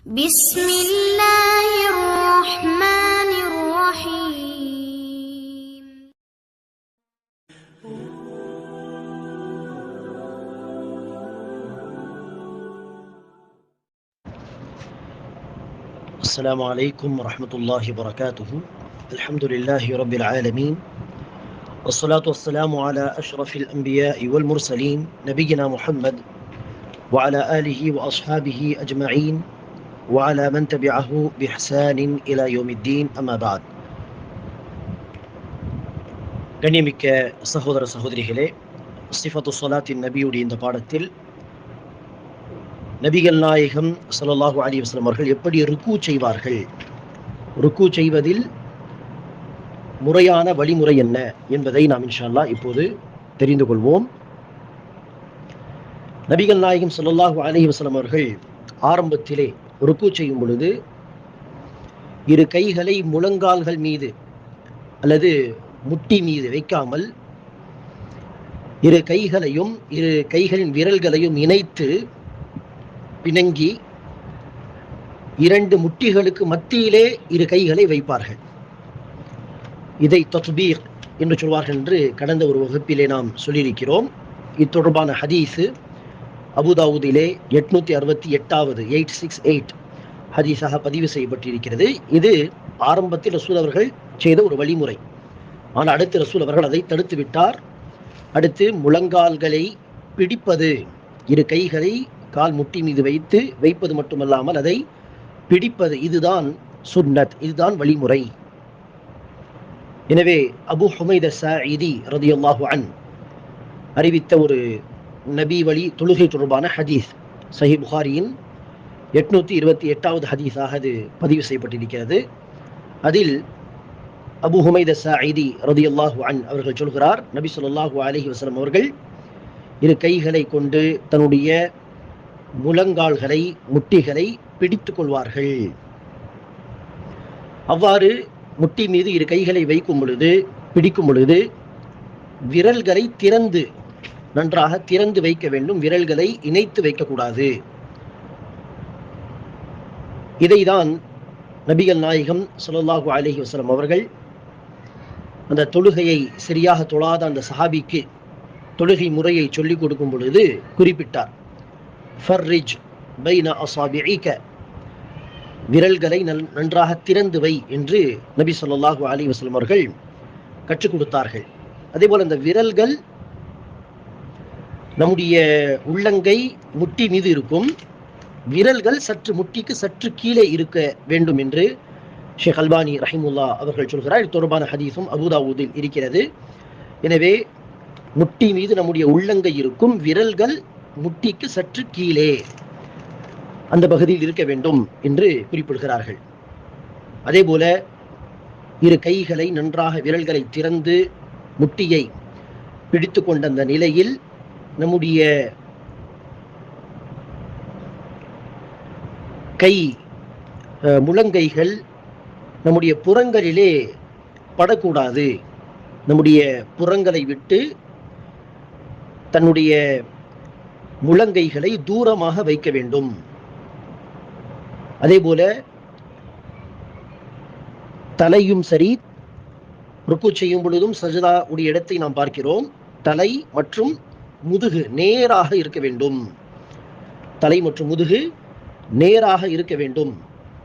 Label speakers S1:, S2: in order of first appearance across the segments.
S1: بسم الله الرحمن الرحيم.
S2: السلام عليكم ورحمة الله وبركاته. الحمد لله رب العالمين. والصلاة والسلام على أشرف الأنبياء والمرسلين نبينا محمد وعلى آله وأصحابه أجمعين. وعلى من تبعه بإحسان إلى يوم الدين أما بعد கண்ணியமிக்க சகோதர சகோதரிகளே சிஃபத்து சொலாத்தின் நபியுடைய இந்த பாடத்தில் நபிகள் நாயகம் ஸல்லல்லாஹு அலைஹி வஸல்லம் அவர்கள் எப்படி ருக்கு செய்வார்கள் ருக்கு செய்வதில் முறையான வழிமுறை என்ன என்பதை நாம் இன்ஷா அல்லாஹ் இப்போது தெரிந்து கொள்வோம் நபிகள் நாயகம் ஸல்லல்லாஹு அலைஹி வஸல்லம் அவர்கள் ஆரம்பத்திலே ருக்கு செய்யும் பொழுது இரு கைகளை முழங்கால்கள் மீது அல்லது முட்டி மீது வைக்காமல் இரு கைகளையும் இரு கைகளின் விரல்களையும் இணைத்து பிணங்கி இரண்டு முட்டிகளுக்கு மத்தியிலே இரு கைகளை வைப்பார்கள். இதை தத்பீர் என்று சொல்வார்கள் என்று கடந்த ஒரு வகுப்பிலே நாம் சொல்லியிருக்கிறோம். இத்தொடர்பான ஹதீஸு. அபுதாவுதிலே எட்நூத்தி அறுபத்தி எட்டாவது எயிட் சிக்ஸ் எயிட் ஹதீஸாக பதிவு செய்யப்பட்டிருக்கிறது. இது ஆரம்பத்தில் ரசூல் அவர்கள் செய்த ஒரு வழிமுறை. ஆனால் அடுத்து ரசூல் அவர்கள் அதை தடுத்து விட்டார். அடுத்து முழங்கால்களை பிடிப்பது இரு கைகளை கால் முட்டி மீது வைத்து வைப்பது மட்டுமல்லாமல் அதை பிடிப்பது இதுதான் சுன்னத் இதுதான் வழிமுறை. எனவே அபு ஹுமைத சஇதி ரதியுல்லாஹு அன் அறிவித்த ஒரு நபி வழி தொழுகை தொடர்பான ஹதீஸ். சஹி புகாரியின் எட்நூத்தி இருபத்தி எட்டாவது ஹதீஸாக அது பதிவு செய்யப்பட்டிருக்கிறது. அதில் அபு ஹுமைத சஇதி ரதியல்லாஹு அன் அவர்கள் சொல்கிறார் நபி சொல்லாஹு அலஹி வசலம் அவர்கள் இரு கைகளை கொண்டு தன்னுடைய முழங்கால்களை முட்டிகளை பிடித்துக் கொள்வார்கள். அவ்வாறு முட்டி மீது இரு கைகளை வைக்கும் பொழுது பிடிக்கும் பொழுது விரல்களை திறந்து நன்றாக திறந்து வைக்க வேண்டும் விரல்களை இணைத்து வைக்கக்கூடாது. இதைதான் நபிகள் நாயகம் சுல்லாஹு அலஹி வசலம் அவர்கள் அந்த தொழுகையை சரியாக தொழாத அந்த சஹாபிக்கு தொழுகை முறையை சொல்லிக் கொடுக்கும் பொழுது குறிப்பிட்டார். ஃபர்ரிஜ் பைன அசாபிஇக. விரல்களை நல் நன்றாக திறந்து வை என்று நபி சொல்லாஹு அலி வஸ்லம் அவர்கள் கற்றுக் கொடுத்தார்கள். அதே போல் அந்த விரல்கள் நம்முடைய உள்ளங்கை முட்டி மீது இருக்கும். விரல்கள் சற்று முட்டிக்கு சற்று கீழே இருக்க வேண்டும் என்று ஷேக் அல்பானி ரஹிமுல்லா அவர்கள் சொல்கிறார். இது தொடர்பான ஹதீஸும் அபுதாவூதில் இருக்கிறது. எனவே முட்டி மீது நம்முடைய உள்ளங்கை இருக்கும். விரல்கள் முட்டிக்கு சற்று கீழே அந்த பகுதியில் இருக்க வேண்டும் என்று குறிப்பிடுகிறார்கள். அதே போல இரு கைகளை நன்றாக விரல்களை திறந்து முட்டியை பிடித்து கொண்ட அந்த நிலையில் நம்முடைய கை முழங்கைகள் நம்முடைய புறங்களிலே படக்கூடாது. நம்முடைய புறங்களை விட்டு தன்னுடைய முழங்கைகளை தூரமாக வைக்க வேண்டும். அதே போல தலையும் சரி ருக்கு செய்யும் பொழுதும் சஜதா உடைய இடத்தை நாம் பார்க்கிறோம். தலை மற்றும் முதுகு நேராக இருக்க வேண்டும். தலை மற்றும் முதுகு நேராக இருக்க வேண்டும்.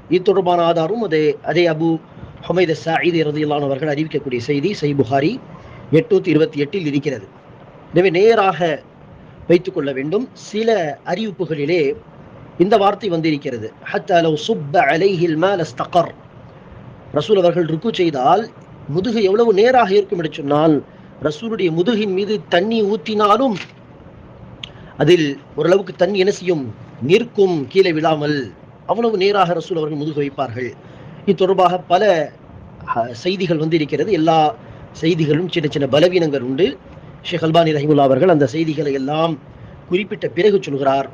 S2: இது தொடர்பான ஆதாரம் அதே அதே அபு ஹமைத சாயித் இறுதியிலான அவர்கள் அறிவிக்கக்கூடிய செய்தி சை புகாரி எட்நூத்தி இருபத்தி எட்டில் இருக்கிறது. எனவே நேராக வைத்துக் கொள்ள வேண்டும். சில அறிவிப்புகளிலே இந்த வார்த்தை வந்திருக்கிறது. ஹத்தா லவ் சுப்ப அலைஹில் மேல அஸ்தகர் ரசூல் அவர்கள் ருக்கு செய்தால் முதுகு எவ்வளவு நேராக இருக்கும் என்று சொன்னால் ரசூலுடைய முதுகின் மீது தண்ணி ஊற்றினாலும் அதில் ஓரளவுக்கு தண்ணி என்ன செய்யும்? நிற்கும். கீழே விழாமல் அவ்வளவு நேராக ரசூல் அவர்கள் முதுகு வைப்பார்கள். இது தொடர்பாக பல செய்திகள் வந்து இருக்கிறது எல்லா செய்திகளும் சின்ன சின்ன பலவீனங்கள் உண்டு. ஷேக் அல்பானி ரஹிமுல்லா அவர்கள் அந்த செய்திகளை எல்லாம் குறிப்பிட்ட பிறகு சொல்கிறார்.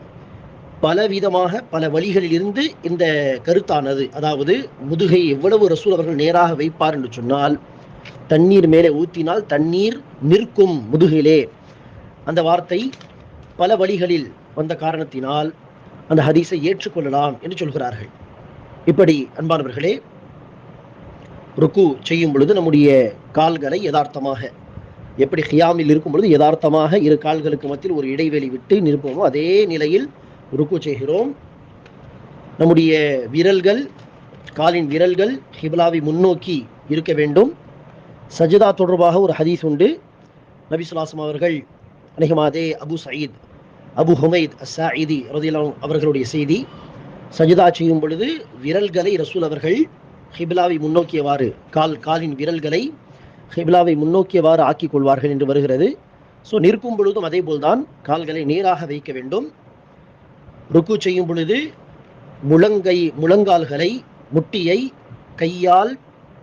S2: பலவிதமாக பல வழிகளில் இருந்து இந்த கருத்தானது. அதாவது முதுகை எவ்வளவு ரசூல் அவர்கள் நேராக வைப்பார் என்று சொன்னால் தண்ணீர் மேலே ஊற்றினால் தண்ணீர் நிற்கும் முதுகிலே. அந்த வார்த்தை பல வழிகளில் வந்த காரணத்தினால் அந்த ஹதீஸை ஏற்றுக்கொள்ளலாம் என்று சொல்கிறார்கள். இப்படி அன்பானவர்களே ருக்கு செய்யும் பொழுது நம்முடைய கால்களை யதார்த்தமாக எப்படி ஹியாமில் இருக்கும் பொழுது யதார்த்தமாக இரு கால்களுக்கு மத்தியில் ஒரு இடைவெளி விட்டு நிற்போமோ அதே நிலையில் ருக்கு செய்கிறோம். நம்முடைய விரல்கள் காலின் விரல்கள் ஹிப்லாவை முன்னோக்கி இருக்க வேண்டும். சஜிதா தொடர்பாக ஒரு ஹதீஸ் உண்டு. நபி சுல்லாசம் அவர்கள் அநேகமாதே அபு சயீத் அபு ஹுமைத் அசாஇதி ரதிலாம் அவர்களுடைய செய்தி. சஜிதா செய்யும் பொழுது விரல்களை ரசூல் அவர்கள் ஹிப்லாவை முன்னோக்கியவாறு கால் காலின் விரல்களை ஹிப்லாவை முன்னோக்கியவாறு ஆக்கிக் கொள்வார்கள் என்று வருகிறது. ஸோ நிற்கும் பொழுதும் அதே போல்தான் கால்களை நேராக வைக்க வேண்டும். ருக்கு செய்யும் பொழுது முழங்கை முழங்கால்களை முட்டியை கையால்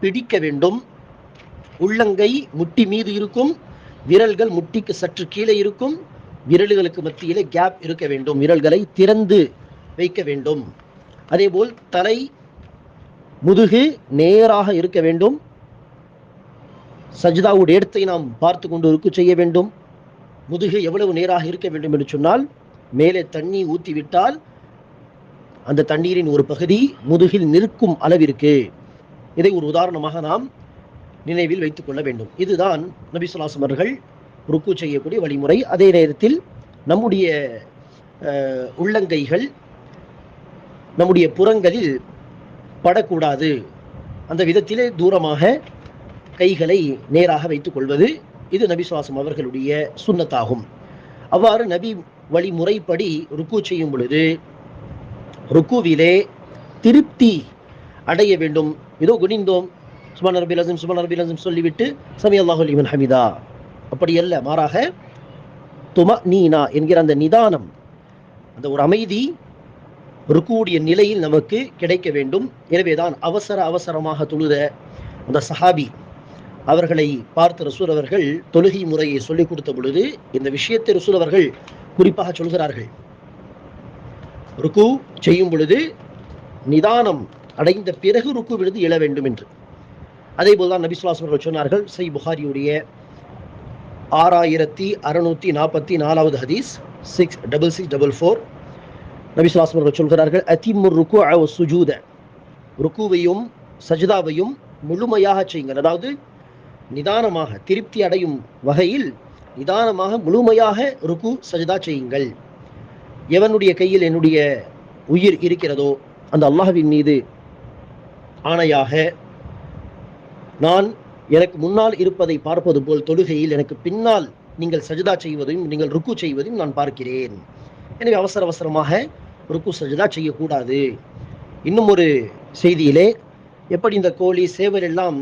S2: பிடிக்க வேண்டும். உள்ளங்கை முட்டி மீது இருக்கும் விரல்கள் முட்டிக்கு சற்று கீழே இருக்கும் விரல்களுக்கு மத்தியிலே கேப் இருக்க வேண்டும் விரல்களை திறந்து வைக்க வேண்டும். அதேபோல் தலை முதுகு நேராக இருக்க வேண்டும். சஜிதாவுடைய இடத்தை நாம் பார்த்து கொண்டு இருக்கு செய்ய வேண்டும். முதுகு எவ்வளவு நேராக இருக்க வேண்டும் என்று சொன்னால் மேலே தண்ணி ஊற்றிவிட்டால் அந்த தண்ணீரின் ஒரு பகுதி முதுகில் நிற்கும் அளவிற்கு. இதை ஒரு உதாரணமாக நாம் நினைவில் வைத்துக் கொள்ள வேண்டும். இதுதான் நபி சொல்லாசம் அவர்கள் ருக்கு செய்யக்கூடிய வழிமுறை. அதே நேரத்தில் நம்முடைய அஹ், உள்ளங்கைகள் நம்முடைய புறங்களில் படக்கூடாது. அந்த விதத்திலே தூரமாக கைகளை நேராக வைத்துக் கொள்வது இது நபி சுவாசம் அவர்களுடைய சுண்ணத்தாகும். அவ்வாறு நபி வழிமுறைப்படி ருக்கு செய்யும் பொழுது ருக்குவிலே திருப்தி அடைய வேண்டும். ஏதோ குனிந்தோம். சுபான் ரபி அசம் சுபான் ரபி அசம் சொல்லிவிட்டு சமி அல்லாஹு அலிமன் ஹமிதா. அப்படி அல்ல மாறாக தும நீனா என்கிற அந்த நிதானம் அந்த ஒரு அமைதி ருக்குவுடைய நிலையில் நமக்கு கிடைக்க வேண்டும். எனவேதான் அவசர அவசரமாக தொழுத அந்த சஹாபி அவர்களை பார்த்த ரசூல் அவர்கள் தொழுகை முறையை சொல்லிக் கொடுத்த பொழுது இந்த விஷயத்தை ரசூல் அவர்கள் குறிப்பாக சொல்கிறார்கள். ருக்கு செய்யும் பொழுது நிதானம் அடைந்த பிறகு ருக்கு விழுது எழ வேண்டும் என்று. அதே போல்தான் நபிசுல்லாஸ் அவர்கள் சொன்னார்கள் சை புகாரியுடைய ஆறாயிரத்தி அறுநூத்தி நாற்பத்தி நாலாவது ஹதீஸ் six double six double four நபி அவர்கள் சொல்கிறார்கள் அதிமுர் ருக்கு அவ சுஜூத. ருக்குவையும் சஜிதாவையும் முழுமையாக செய்யுங்கள். அதாவது நிதானமாக திருப்தி அடையும் வகையில் நிதானமாக முழுமையாக ருக்கு சஜிதா செய்யுங்கள். எவனுடைய கையில் என்னுடைய உயிர் இருக்கிறதோ அந்த அல்லாஹ்வின் மீது ஆணையாக நான் எனக்கு முன்னால் இருப்பதை பார்ப்பது போல் தொழுகையில் எனக்கு பின்னால் நீங்கள் சஜிதா செய்வதையும் நீங்கள் ருக்கு செய்வதையும் நான் பார்க்கிறேன். எனவே அவசர அவசரமாக ருக்கு சஜிதா செய்யக்கூடாது. இன்னும் ஒரு செய்தியிலே எப்படி இந்த கோழி சேவல் எல்லாம்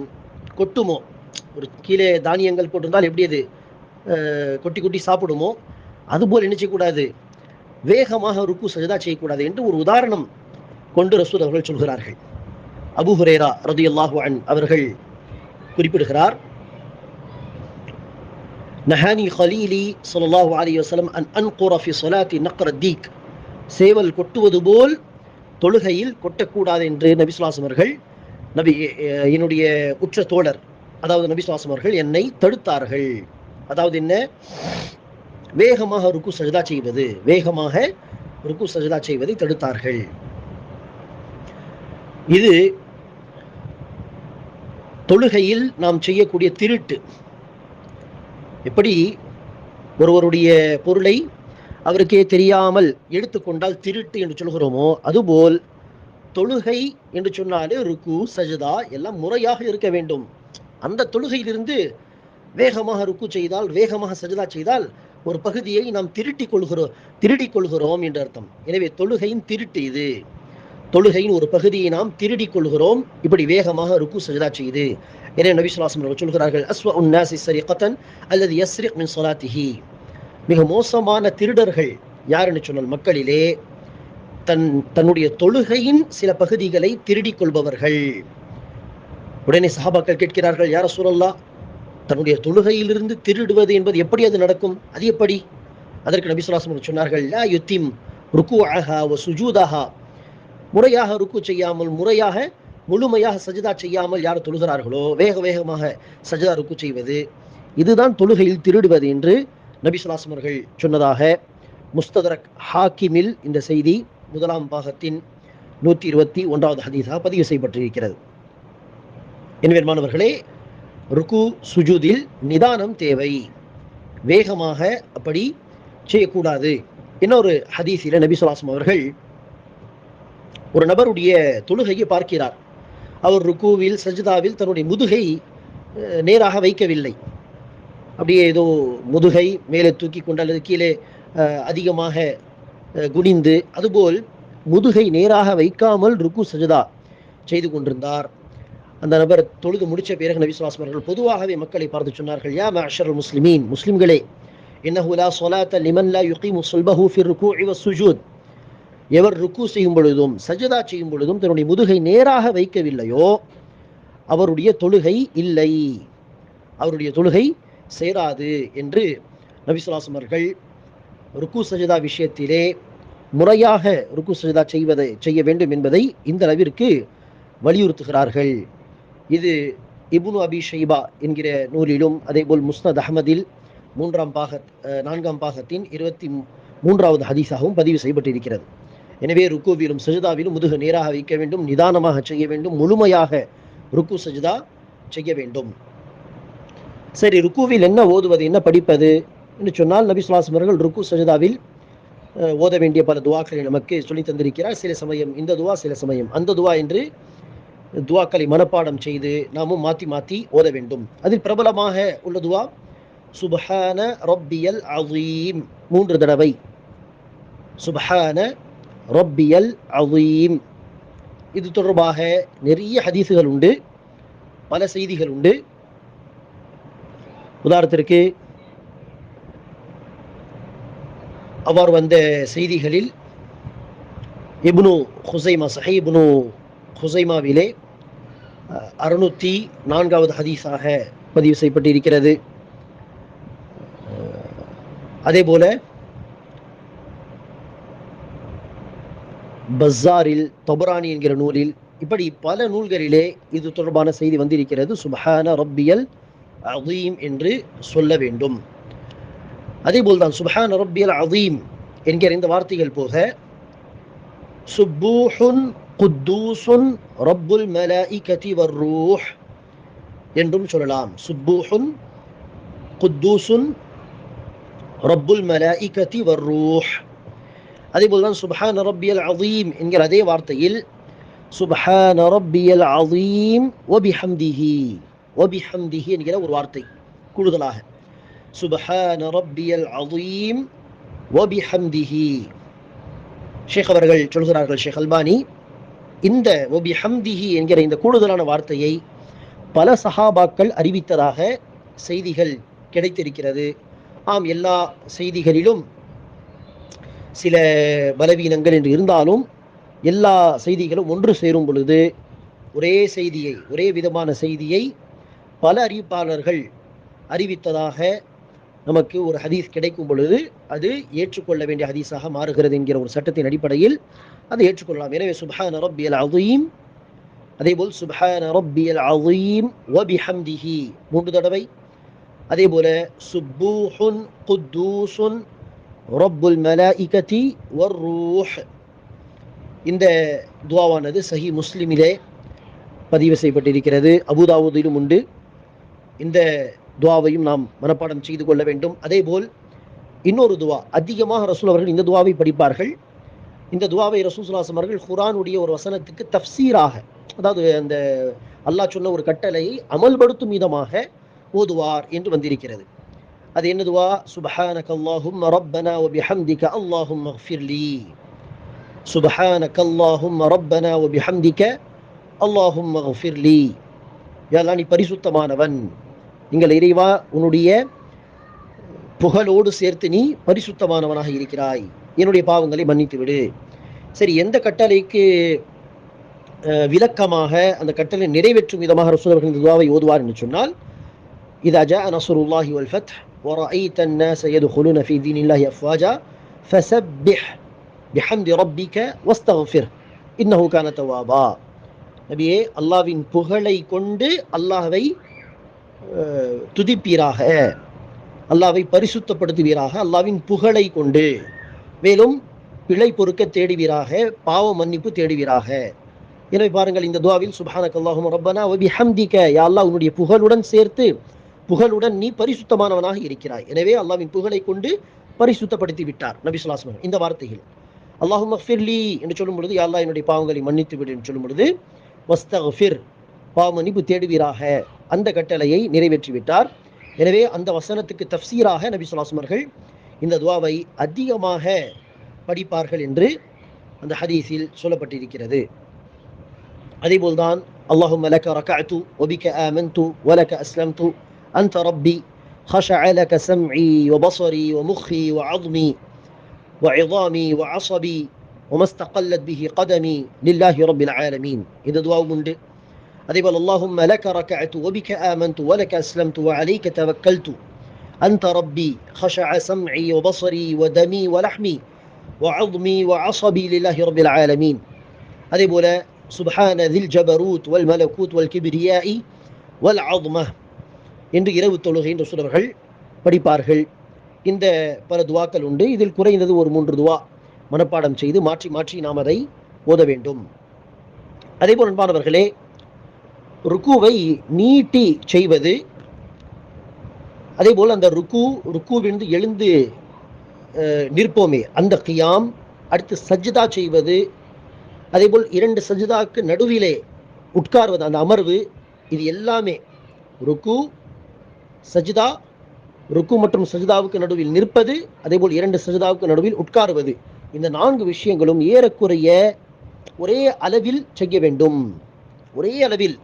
S2: கொட்டுமோ? ஒரு கீழே தானியங்கள் போட்டிருந்தால் எப்படி அது கொட்டி கொட்டி சாப்பிடுமோ? அதுபோல் நினைச்சக்கூடாது வேகமாக ருக்கு சஜிதா செய்யக்கூடாது என்று ஒரு உதாரணம் கொண்டு ரசூல் அவர்கள் சொல்கிறார்கள். அபு ஹுரேரா ரதியல்லாஹு அன் அவர்கள் குறிப்பிடுகிறார். நஹானி ஹலீலி சொல்லாஹு அலி வசலம் அன் அன்குர ஃபி ஸலாத்தி நக்ர தீக். சேவல் கொட்டுவது போல் தொழுகையில் கொட்டக்கூடாது என்று நபி அவர்கள் நபி என்னுடைய உற்ற தோழர் அதாவது நபி அவர்கள் என்னை தடுத்தார்கள். அதாவது என்ன? வேகமாக ருக்கு சஜிதா செய்வது வேகமாக ருக்கு சஜிதா செய்வதை தடுத்தார்கள். இது தொழுகையில் நாம் செய்யக்கூடிய திருட்டு. எப்படி? ஒருவருடைய பொருளை அவருக்கே தெரியாமல் எடுத்துக்கொண்டால் திருட்டு என்று சொல்கிறோமோ அதுபோல் தொழுகை என்று சொன்னாலே ருக்கு சஜதா எல்லாம் முறையாக இருக்க வேண்டும். அந்த தொழுகையிலிருந்து வேகமாக ருக்கு செய்தால் வேகமாக சஜதா செய்தால் ஒரு பகுதியை நாம் திருட்டிக் கொள்கிறோம் திருடிக் கொள்கிறோம் என்று அர்த்தம். எனவே தொழுகையின் திருட்டு இது. தொழுகையின் ஒரு பகுதியை நாம் திருடிக் கொள்கிறோம். இப்படி வேகமாக ருக்கு சஜிதா செய்து. எனவே நபிசுலாசம் அவர்கள் சொல்கிறார்கள் அஸ்வ உன்னாசி சரிகத்தன் அல்லது யஸ்ரிக் மின் சொலாத்திஹி மிக மோசமான திருடர்கள் யாருன்னு சொன்னால் மக்களிலே தன் தன்னுடைய தொழுகையின் சில பகுதிகளை திருடிக் கொள்பவர்கள். உடனே சஹாபாக்கள் கேட்கிறார்கள் யார சூழல்லா தன்னுடைய தொழுகையிலிருந்து திருடுவது என்பது எப்படி அது நடக்கும்? அது எப்படி? அதற்கு நபிசுலாசம் சொன்னார்கள் லா யுத்திம் ருக்கு அழகா சுஜூதாஹா. முறையாக ருக்கு செய்யாமல் முறையாக முழுமையாக சஜிதா செய்யாமல் யார் தொழுகிறார்களோ வேக வேகமாக சஜிதா ருக்கு செய்வது இதுதான் தொழுகையில் திருடுவது என்று நபி அவர்கள் சொன்னதாக முஸ்ததரக் ஹாக்கிமில் இந்த செய்தி முதலாம் பாகத்தின் நூற்றி இருபத்தி ஒன்றாவது ஹதீஸாக பதிவு செய்யப்பட்டிருக்கிறது. எனவே மாணவர்களே ருக்கு சுஜூதில் நிதானம் தேவை. வேகமாக அப்படி செய்யக்கூடாது. இன்னொரு ஹதீஸில் நபி அவர்கள் ஒரு நபருடைய தொழுகையை பார்க்கிறார். அவர் ருக்குவில் சஜிதாவில் தன்னுடைய முதுகை நேராக வைக்கவில்லை. அப்படியே ஏதோ முதுகை மேலே தூக்கி கொண்டு அல்லது கீழே அதிகமாக குனிந்து அதுபோல் முதுகை நேராக வைக்காமல் ருக்கு சஜிதா செய்து கொண்டிருந்தார். அந்த நபர் தொழுது முடிச்ச பிறகு நபி ஸல்லல்லாஹு பொதுவாகவே மக்களை பார்த்து சொன்னார்கள் யா மஷர் முஸ்லிமீன் முஸ்லிம்களே இன்னஹு லா சொலாத்த லிமன் லா யுகீமு ஃபிர் ருக்கு இவ சுஜூத். எவர் ருக்கு செய்யும் பொழுதும் சஜதா செய்யும் பொழுதும் தன்னுடைய முதுகை நேராக வைக்கவில்லையோ அவருடைய தொழுகை இல்லை. அவருடைய தொழுகை சேராது என்று நபி அவர்கள் ருக்கு சஜதா விஷயத்திலே முறையாக ருக்கு சஜதா செய்வதை செய்ய வேண்டும் என்பதை இந்த அளவிற்கு வலியுறுத்துகிறார்கள். இது இபுனு அபி ஷைபா என்கிற நூலிலும் அதேபோல் முஸ்னத் அஹமதில் மூன்றாம் பாக நான்காம் பாகத்தின் இருபத்தி மூன்றாவது ஹதீஸாகவும் பதிவு செய்யப்பட்டிருக்கிறது. எனவே ருக்குவிலும் சஜிதாவிலும் முதுகு நேராக வைக்க வேண்டும் நிதானமாக செய்ய வேண்டும் முழுமையாக ருக்கு சஜிதா செய்ய வேண்டும். சரி ருக்குவில் என்ன ஓதுவது என்ன படிப்பது என்று சொன்னால் நபி சுல்லாஸ் அவர்கள் ருக்கு சஜிதாவில் ஓத வேண்டிய பல துவாக்களை நமக்கு சொல்லி தந்திருக்கிறார். சில சமயம் இந்த துவா சில சமயம் அந்த துவா என்று துவாக்களை மனப்பாடம் செய்து நாமும் மாற்றி மாற்றி ஓத வேண்டும். அதில் பிரபலமாக உள்ள துவா சுபஹான ரொப்பியல் அவீம் மூன்று தடவை. சுபஹான ரொப்பியல் அவீம் இது தொடர்பாக நிறைய ஹதீஸுகள் உண்டு. பல செய்திகள் உண்டு. உதாரணத்திற்கு அவர் வந்த செய்திகளில் இப்னு ஹுசைமா சஹி இப்னு ஹுசைமாவிலே அறுநூற்றி அறுநூத்தி நான்காவது ஹதீஸாக பதிவு செய்யப்பட்டிருக்கிறது. அதே போல பஸ்ஸாரில் தொபரானி என்கிற நூலில் இப்படி பல நூல்களிலே இது தொடர்பான செய்தி வந்திருக்கிறது. சுபஹான ரப்பியல் அதீம் என்று சொல்ல வேண்டும். அதேபோல் தான் சுபஹான ரப்பியல் அதீம் என்கிற இந்த வார்த்தைகள் போக சுப்பூஹுன் குத்தூசுன் ரப்புல் மலாஇகதி வர்ரூஹ் என்றும் சொல்லலாம். சுப்பூஹுன் குத்தூசுன் ரப்புல் மலாஇகதி வர்ரூஹ் அதேபோல் தான் சுபஹான ரப்பியல் அதீம் என்கிற அதே வார்த்தையில் சுபஹான ரப்பியல் அதீம் ஒபிஹம்திஹி ஒபிஹம்திஹி என்கிற ஒரு வார்த்தை கூடுதலாக. சுபஹான ரப்பியல் அதீம் ஒபிஹம்திஹி ஷேக் அவர்கள் சொல்கிறார்கள் ஷேக் அல்பானி இந்த ஒபி ஹம்திஹி என்கிற இந்த கூடுதலான வார்த்தையை பல சஹாபாக்கள் அறிவித்ததாக செய்திகள் கிடைத்திருக்கிறது. ஆம் எல்லா செய்திகளிலும் சில பலவீனங்கள் என்று இருந்தாலும் எல்லா செய்திகளும் ஒன்று சேரும் பொழுது ஒரே செய்தியை ஒரே விதமான செய்தியை பல அறிவிப்பாளர்கள் அறிவித்ததாக நமக்கு ஒரு ஹதீஸ் கிடைக்கும் பொழுது அது ஏற்றுக்கொள்ள வேண்டிய ஹதீஸாக மாறுகிறது என்கிற ஒரு சட்டத்தின் அடிப்படையில் அதை ஏற்றுக்கொள்ளலாம். எனவே சுப்ஹான ரப்பியல் அதீம் அதேபோல் சுப்ஹான ரப்பியல் அதீம் வபிஹம்திஹி மூன்று தடவை. அதேபோல சுப்பூஹுன் குத்தூசுன் ரப்புல் மலாயிகதி வர்ரூஹ். இந்த துவாவானது சஹி முஸ்லிமிலே பதிவு செய்யப்பட்டிருக்கிறது. அபுதாவுதிலும் உண்டு. இந்த துவாவையும் நாம் மனப்பாடம் செய்து கொள்ள வேண்டும். அதேபோல் இன்னொரு துவா அதிகமாக ரசூல் அவர்கள் இந்த துவாவை படிப்பார்கள். இந்த துவாவை ரசூல் அவர்கள் குரானுடைய ஒரு வசனத்துக்கு தப்சீராக அதாவது அந்த அல்லாஹ் சொன்ன ஒரு கட்டளையை அமல்படுத்தும் விதமாக ஓதுவார் என்று வந்திருக்கிறது. அது என்னதுவா சுபஹானக் அல்லாஹும் ரப்பனா ஒபிஹம்திக அல்லாஹும் மஃபிர்லி சுபஹானக் அல்லாஹும் ரப்பனா ஒபிஹம்திக அல்லாஹும் மஃபிர்லி யாரெல்லாம் நீ பரிசுத்தமானவன். நீங்கள் இறைவா உன்னுடைய புகழோடு சேர்த்து நீ பரிசுத்தமானவனாக இருக்கிறாய். என்னுடைய பாவங்களை மன்னித்து விடு. சரி எந்த கட்டளைக்கு விளக்கமாக அந்த கட்டளை நிறைவேற்றும் விதமாக ரசூல் அவர்கள் இந்த துவாவை ஓதுவார் என்று சொன்னால் இது அஜா நசருல்லாஹி வல்ஃபத் ورأيت الناس يدخلون في دين الله أفواجا فسبح بحمد ربك واستغفره إنه كان توابا நபியே அல்லாவின் புகழை கொண்டு அல்லாஹ்வை அஹ், துதிப்பீராக அல்லாவை பரிசுத்தப்படுத்துவீராக அல்லாவின் புகழை கொண்டு மேலும் பிழை பொறுக்க தேடுவீராக பாவ மன்னிப்பு தேடுவீராக எனவே பாருங்கள் இந்த துவாவில் சுப்ஹானக் அல்லாஹும் ரப்பனா வபி ஹம்திக யா அல்லாஹ் உன்னுடைய புகழுடன் சேர்த்து புகழுடன் நீ பரிசுத்தமானவனாக இருக்கிறாய். எனவே அல்லாவின் புகழை கொண்டு பரிசுத்தப்படுத்தி விட்டார். நபி சுல்லாஸ்மன் இந்த வார்த்தையில் அல்லாஹும் மஃபிர்லி என்று சொல்லும் பொழுது யாழ்லா என்னுடைய பாவங்களை மன்னித்து விடு என்று சொல்லும் பொழுது வஸ்தஃபிர் பாவமன்னிப்பு தேடுவீராக. அந்த கட்டளையை நிறைவேற்றி விட்டார். எனவே அந்த வசனத்துக்கு தஃசீராக நபி சுல்லாஸ்மர்கள் இந்த துவாவை அதிகமாக படிப்பார்கள் என்று அந்த ஹதீஸில் சொல்லப்பட்டிருக்கிறது. அதேபோல்தான் அல்லாஹும் லக்க ரக்கஅத்து ஒபிக்க ஆமன் து வலக்க அஸ்லம் து أنت ربي خشع لك سمعي وبصري ومخي وعظمي وعظامي وعصبي وما استقلت به قدمي لله رب العالمين. إذا دعوا من അതേപോലെ اللهم لك ركعت وبك آمنت ولك أسلمت وعليك توكلت. أنت ربي خشع سمعي وبصري ودمي ولحمي وعظمي وعصبي لله رب العالمين. هذه سبحان ذي الجبروت والملكوت والكبرياء والعظمة. என்று இரவு தொழுகை என்று சொல்றவர்கள் படிப்பார்கள். இந்த பல துவாக்கள் உண்டு. இதில் குறைந்தது ஒரு மூன்று துவா மனப்பாடம் செய்து மாற்றி மாற்றி நாம் அதை ஓத வேண்டும். அதேபோல் அன்பானவர்களே ருக்குவை நீட்டி செய்வது அதேபோல் அந்த ருக்கு ருக்குவிலிருந்து எழுந்து அஹ், நிற்போமே அந்த கியாம் அடுத்து சஜிதா செய்வது அதேபோல் இரண்டு சஜிதாக்கு நடுவிலே உட்கார்வது அந்த அமர்வு இது எல்லாமே ருக்கு சஜிதா ருக்கு மற்றும் சஜிதாவுக்கு நடுவில் நிற்பது அதேபோல் இரண்டு சஜிதாவுக்கு நடுவில் உட்காருவது. இந்த நான்கு விஷயங்களும் ஏறக்குறைய ஒரே அளவில் செய்ய வேண்டும். ஒரே அளவில்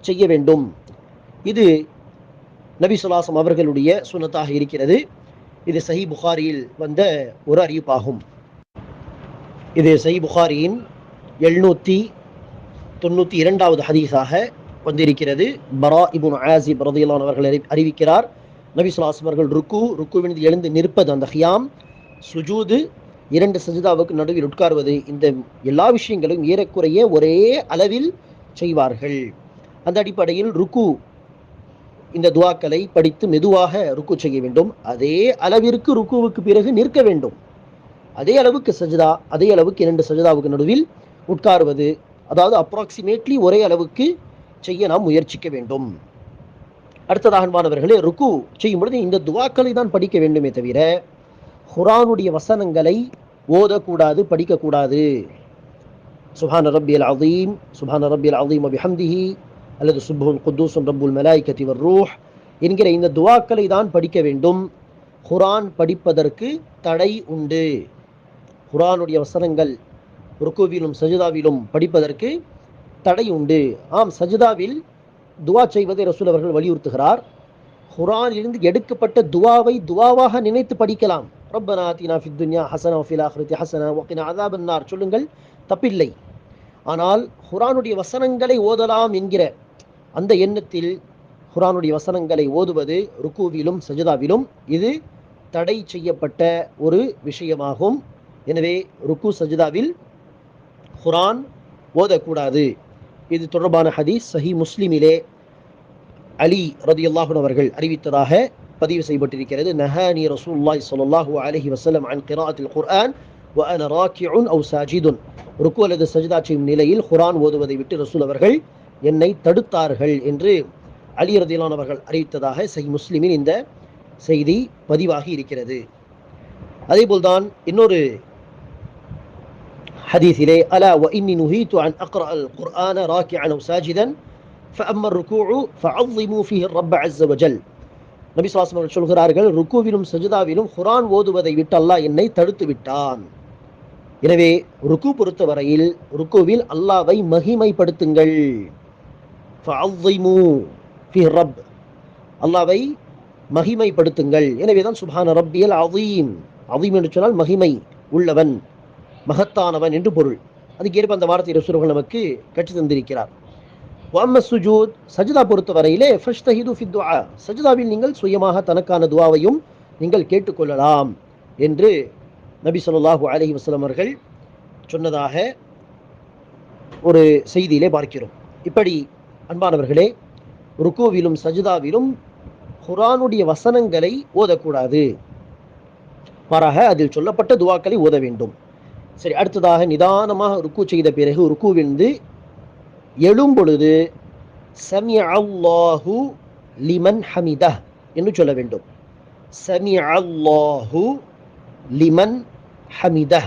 S2: செய்ய வேண்டும். இது நபி சுல்லாசம் அவர்களுடைய சுனத்தாக இருக்கிறது. இது சஹி புகாரியில் வந்த ஒரு அறிவிப்பாகும். இது சஹி புகாரியின் எழுநூற்றி தொண்ணூற்றி இரண்டாவது ஹதீஸாக வந்திருக்கிறது. பரா இபுன் ஆசிப் ரதியல்லான் அவர்கள் அறிவிக்கிறார். நபி அவர்கள் ருக்கு ருக்குவினில் எழுந்து நிற்பது அந்த ஹியாம். சுஜூது இரண்டு சஜிதாவுக்கு நடுவில் உட்கார்வது இந்த எல்லா விஷயங்களும் ஏறக்குறைய ஒரே அளவில் செய்வார்கள். அந்த அடிப்படையில் ருக்கு இந்த துவாக்களை படித்து மெதுவாக ருக்கு செய்ய வேண்டும். அதே அளவிற்கு ருக்குவுக்கு பிறகு நிற்க வேண்டும். அதே அளவுக்கு சஜிதா அதே அளவுக்கு இரண்டு சஜிதாவுக்கு நடுவில் உட்காருவது அதாவது அப்ராக்சிமேட்லி ஒரே அளவுக்கு செய்ய நாம் முயற்சிக்க வேண்டும். அடுத்ததாக மாணவர்களே ருக்கு செய்யும் பொழுது இந்த துவாக்களை தான் படிக்க வேண்டுமே தவிர குரானுடைய வசனங்களை ஓதக்கூடாது படிக்கக்கூடாது. சுஹான ரப்பியல் அதீம் சுஹான ரப்பியல் அதீம் அபிஹம்திஹி அல்லது சுப்புன் குத்தூசன் ரப்புல் மலாய்கத்தி வர் ரூஹ் என்கிற இந்த துவாக்களை தான் படிக்க வேண்டும். குரான் படிப்பதற்கு தடை உண்டு. குரானுடைய வசனங்கள் ருக்குவிலும் சஜிதாவிலும் படிப்பதற்கு தடை உண்டு. ஆம் சஜிதாவில் துவா செய்வதை ரசூல் அவர்கள் வலியுறுத்துகிறார். குரானிலிருந்து எடுக்கப்பட்ட துவாவை துவாவாக நினைத்து படிக்கலாம். ரப்பனா தீனா ஃபித் துன்யா ஹசனா ஃபில் ஆஹ்ருதி ஹசனா வக்கினா அதாபன்னார். சொல்லுங்கள் தப்பில்லை. ஆனால் குரானுடைய வசனங்களை ஓதலாம் என்கிற அந்த எண்ணத்தில் குரானுடைய வசனங்களை ஓதுவது ருக்குவிலும் சஜிதாவிலும் இது தடை செய்யப்பட்ட ஒரு விஷயமாகும். எனவே ருக்கு சஜிதாவில் குரான் ஓதக்கூடாது. இது தொடர்பான ஹதீஸ் சஹி முஸ்லிமிலே அலி ரதியுல்லாஹு அவர்கள் அறிவித்ததாக பதிவு செய்யப்பட்டிருக்கிறது. நஹானி ரசூல்லாய் சொல்லாஹு அலஹி வசலம் அன் கிராத்தில் குர்ஆன் வ அன சாஜிதுன். ருக்கு அல்லது சஜிதா செய்யும் நிலையில் குரான் ஓதுவதை விட்டு ரசூல் அவர்கள் என்னை தடுத்தார்கள் என்று அலி ரதியுல்லாஹு அவர்கள் அறிவித்ததாக சஹி முஸ்லிமின் இந்த செய்தி பதிவாகி இருக்கிறது. அதேபோல்தான் இன்னொரு حديث ألا وإني نهيت عن أقرأ القرآن راكعا أو ساجدا فأما الركوع فعظموا فيه الرب عز وجل நபி சுவாசம் அவர்கள் சொல்கிறார்கள் ருக்குவிலும் சஜிதாவிலும் குரான் ஓதுவதை விட்டு அல்லாஹ் என்னை தடுத்து விட்டான் எனவே ருக்கு பொறுத்தவரையில் ருக்குவில் அல்லாவை மகிமைப்படுத்துங்கள் فعظموا فيه الرب அல்லாவை மகிமைப்படுத்துங்கள் எனவேதான் சுபான ரப்பியல் அதீம் அதீம் என்று சொன்னால் மகிமை உள்ளவன் மகத்தானவன் என்று பொருள். அதுக்கேற்ப அந்த வார்த்தை ரசூர்கள் நமக்கு கற்று தந்திருக்கிறார். வாம சுஜூத் சஜிதா பொறுத்தவரையிலே வரையிலே ஃபி சஜிதாவில் நீங்கள் சுயமாக தனக்கான துவாவையும் நீங்கள் கேட்டுக்கொள்ளலாம் என்று நபி ஸல்லல்லாஹு அலஹி வஸல்லம் அவர்கள் சொன்னதாக ஒரு செய்தியிலே பார்க்கிறோம். இப்படி அன்பானவர்களே ருக்குவிலும் சஜிதாவிலும் குரானுடைய வசனங்களை ஓதக்கூடாது. மாறாக அதில் சொல்லப்பட்ட துவாக்களை ஓத வேண்டும். சரி அடுத்ததாக நிதானமாக ருக்கு செய்த பிறகு ருக்குவிலிருந்து எழும் பொழுது சமி அல்லாஹு லிமன் ஹமிதா என்று சொல்ல வேண்டும். சமி அல்லாஹு லிமன் ஹமிதா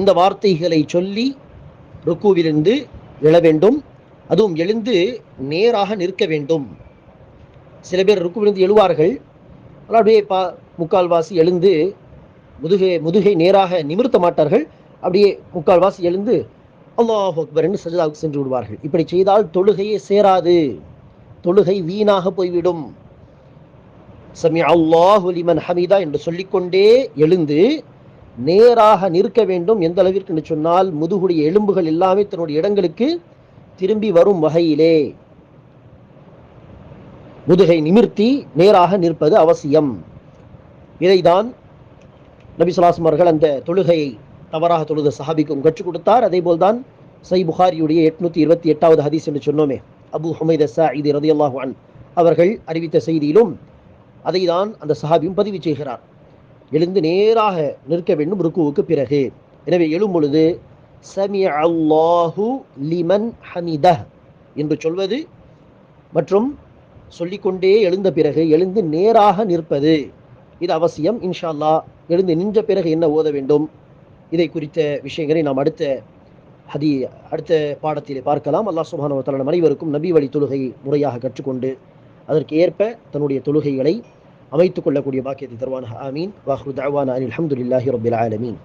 S2: இந்த வார்த்தைகளை சொல்லி ருக்குவிலிருந்து எழ வேண்டும். அதுவும் எழுந்து நேராக நிற்க வேண்டும். சில பேர் ருக்குவிலிருந்து எழுவார்கள். ஆனால் அப்படியே பா முக்கால்வாசி எழுந்து முதுகை முதுகை நேராக நிமிர்த்த மாட்டார்கள். அப்படியே முக்கால்வாசி எழுந்து அல்லாஹ் அக்பர் என்று சஜிதாவுக்கு சென்று விடுவார்கள். இப்படி செய்தால் தொழுகையே சேராது. தொழுகை வீணாக போய்விடும். சமி அல்லாஹ் லிமன் ஹமீதா என்று சொல்லிக்கொண்டே எழுந்து நேராக நிற்க வேண்டும் எந்த அளவிற்கு என்று சொன்னால் முதுகுடைய எலும்புகள் எல்லாமே தன்னுடைய இடங்களுக்கு திரும்பி வரும் வகையிலே. முதுகை நிமிர்த்தி நேராக நிற்பது அவசியம். இதைதான் நபிசுலாசம் அவர்கள் அந்த தொழுகையை தவறாக தொழுத சஹாபிக்கும் கற்றுக் கொடுத்தார். அதே போல்தான் சை புகாரியுடைய எட்நூத்தி இருபத்தி எட்டாவது ஹதீஸ் என்று சொன்னோமே அபு ஹமீத் அசா இது ரதி அன் அவர்கள் அறிவித்த செய்தியிலும் அதை தான் அந்த சஹாபியும் பதிவு செய்கிறார். எழுந்து நேராக நிற்க வேண்டும் ருக்குவுக்கு பிறகு. எனவே எழும் பொழுது சமி அல்லாஹு லிமன் ஹமித என்று சொல்வது மற்றும் சொல்லிக்கொண்டே எழுந்த பிறகு எழுந்து நேராக நிற்பது. இது அவசியம் இன்ஷா அல்லா எழுந்து நின்ற பிறகு என்ன ஓத வேண்டும்? இதை குறித்த விஷயங்களை நாம் அடுத்த ஹதி அடுத்த பாடத்திலே பார்க்கலாம். அல்லாஹ் சுபானு தலன் அனைவருக்கும் நபி வழி தொழுகை முறையாக கற்றுக்கொண்டு அதற்கு ஏற்ப தன்னுடைய தொழுகைகளை அமைத்துக் கொள்ளக்கூடிய பாக்கியத்தை தருவான் ஆமீன். வாஹ்ரு தாவான் அனில் அஹமதுல்லாஹி ரபில் ஆலமீன்.